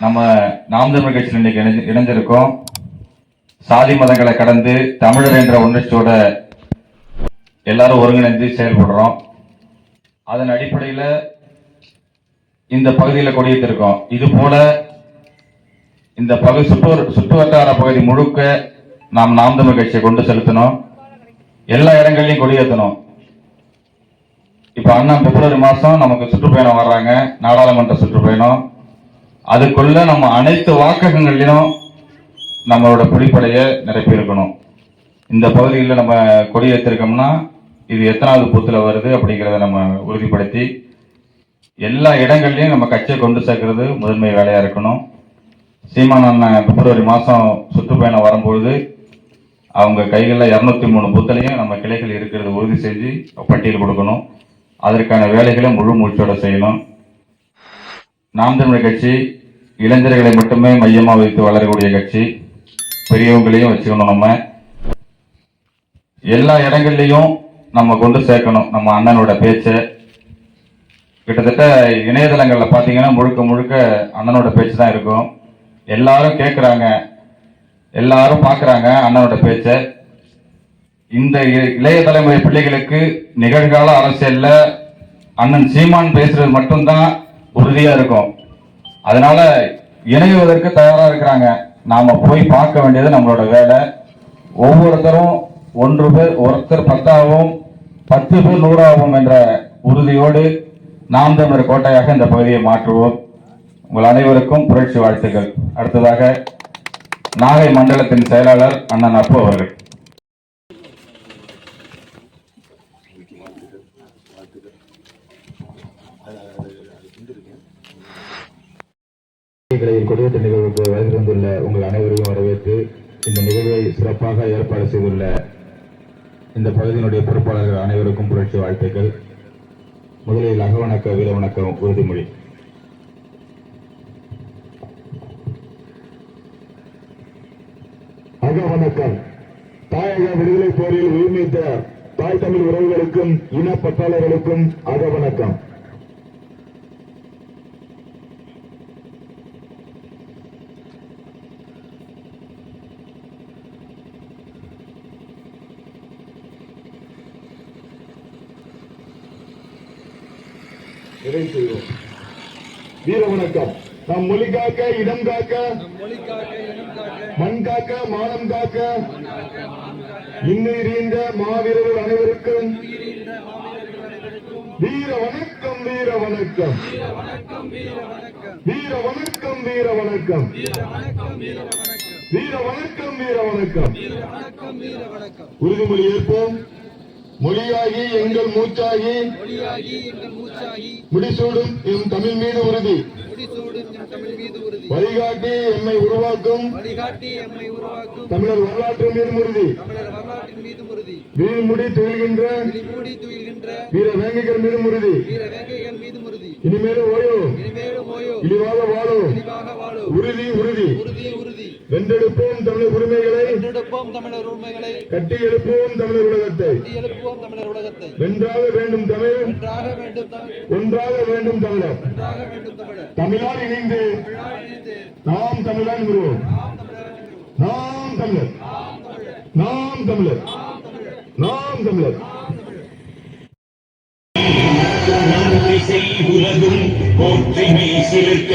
நம்ம நாம் தமிழ் கட்சியில் இன்னைக்கு இணைஞ்சு- இணைஞ்சிருக்கோம். சாதி மதங்களை கடந்து தமிழர் என்ற உணர்ச்சியோட எல்லாரும் ஒருங்கிணைந்து செயல்படுறோம். அதன் அடிப்படையில் இந்த பகுதியில் கொடியேற்றிருக்கோம். இது போல இந்த பகுதி சுற்று சுற்று வட்டார பகுதி முழுக்க நாம் நாம் தமிழ் கட்சியை கொண்டு செலுத்தணும். எல்லா இடங்கள்லையும் கொடியேற்றணும். இப்போ அண்ணா பிப்ரவரி மாதம் நமக்கு சுற்றுப்பயணம் வர்றாங்க. நாடாளுமன்ற சுற்றுப்பயணம். அதுக்குள்ள நம்ம அனைத்து வாக்ககங்கள்லயும் நம்மளோட புலிப்படையை நிரப்பியிருக்கணும். இந்த பகுதியில் நம்ம கொடியேற்றிருக்கோம்னா இது எத்தனாவது பூத்துல வருது அப்படிங்கிறத நம்ம உறுதிப்படுத்தி எல்லா இடங்கள்லையும் நம்ம கட்சியை கொண்டு சேர்க்கறது முதன்மை வேலையா இருக்கணும். சீமான் அண்ணன் பிப்ரவரி மாசம் சுற்றுப்பயணம் வரும்பொழுது அவங்க கைகளில் இரநூத்தி மூணு பூத்துலையும் நம்ம கிளைகள் இருக்கிறது உறுதி செஞ்சு பட்டியல் கொடுக்கணும். அதற்கான வேலைகளை முழு மூச்சோட செய்யணும். நாம் தமிழர் கட்சி இளைஞர்களை மட்டுமே மையமாக வைத்து வளரக்கூடிய கட்சி. பெரியவங்களையும் வச்சுக்கணும் நம்ம. எல்லா இடங்கள்லையும் நம்ம கொண்டு சேர்க்கணும். நம்ம அண்ணனோட பேச்சை. கிட்டத்தட்ட இணையதளங்களில் பார்த்தீங்கன்னா முழுக்க முழுக்க அண்ணனோட பேச்சு தான் இருக்கும். எல்லாரும் கேட்குறாங்க எல்லாரும் பார்க்குறாங்க அண்ணனோட பேச்சை. இந்த இ- இளைய தலைமுறை பிள்ளைகளுக்கு நிகழ்கால அரசியலில் அண்ணன் சீமான் பேசுறது மட்டும்தான் உறுதியா இருக்கும். அதனால இணைவதற்கு தயாரா இருக்கிறாங்க. நாம போய் பார்க்க வேண்டியது நம்மளோட வேலை. ஒவ்வொருத்தரும் ஒன்று பேர் ஒருத்தர் பத்தாகவும் பத்து பேர் நூறாகவும் என்ற உறுதியோடு நாம் தமிழர் கோட்டையாக இந்த பகுதியை மாற்றுவோம். உங்கள் அனைவருக்கும் புரட்சி வாழ்த்துக்கள். அடுத்ததாக நாகை மண்டலத்தின் செயலாளர் அண்ணன் அப்பு அவர்கள். கலையில் கொடியேற்ற நிகழ்வுக்கு வருகை தந்துள்ள உங்கள் அனைவரையும் வரவேற்று இந்த நிகழ்வை சிறப்பாக ஏற்பாடு செய்துள்ள இந்த பகுதியினுடைய பொறுப்பாளர்கள் அனைவருக்கும் புரட்சி வாழ்த்துக்கள். முதலில் அகவணக்க வீர வணக்கம் உறுதிமொழி. அகவணக்கம். தாயக விடுதலை போரில் உயிர்நீத்த தாய் தமிழ் உறவுகளுக்கும் இன பட்டாளர்களுக்கும் அகவணக்கம். நிறைவு செய்வோம். வீர வணக்கம். நம் மொழி காக்க இடம் காக்க மண் காக்க மானம் காக்க இன்னுயிரிந்த மாவீரர்கள் அனைவருக்கும் வீர வணக்கம் வீர வணக்கம். வீர வணக்கம் வீர வணக்கம். வீர வணக்கம் வீர வணக்கம். உறுதிமொழி ஏற்போம். மொழியாகி எங்கள் மூச்சாகி மொழியாகி எங்கள் மூச்சாகி முடிசூடும் என் தமிழ் மீது உறுதி. வழிகாட்டி எம்மை உருவாக்கும். வழிகாட்டி எம்மை உருவாக்கும். தமிழர் வரலாற்று மீது உறுதி. வீழ்முடி துயில்கின்ற வீர வேங்கைகள் மீது உறுதி. இனிமேலும் ஓயோ. இழிவாக வாழும் உறுதி உறுதி. வென்றெடுப்போம் தமிழர் உரிமைகளை. வென்றெடுப்போம் தமிழர் உரிமைகளை. கட்டி எழுப்புவோம் தமிழர் உலகத்தை. கட்டி எழுப்புவோம் தமிழர் உலகத்தை. வென்றாக வேண்டும் தமிழ் ஒன்றாக வேண்டும் தமிழ் ஒன்றாக வேண்டும் தமிழர். ஒன்றாக வேண்டும் தமிழர். தமிழால் இணைந்து நாம் தமிழன் வருவோம் நாம் தமிழர் நாம் தமிழர். நாம் தமிழர். நன்மை செய்குலகும் போற்றிமை சிலிர்க்க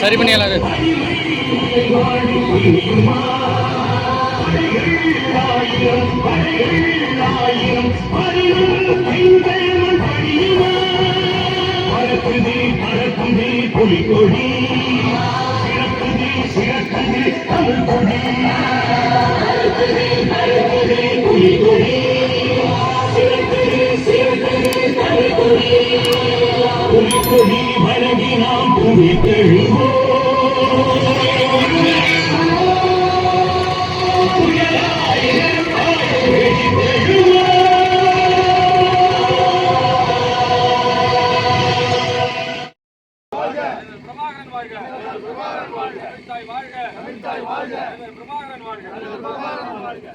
சரி பண்ணியலாக ஆயிரம் படைகள் கொடி வழங்கி நாம் பிரபாகரன் வாழ்க பிரபாகரன் வாழ்க பிரபாகரன் வாழ்க.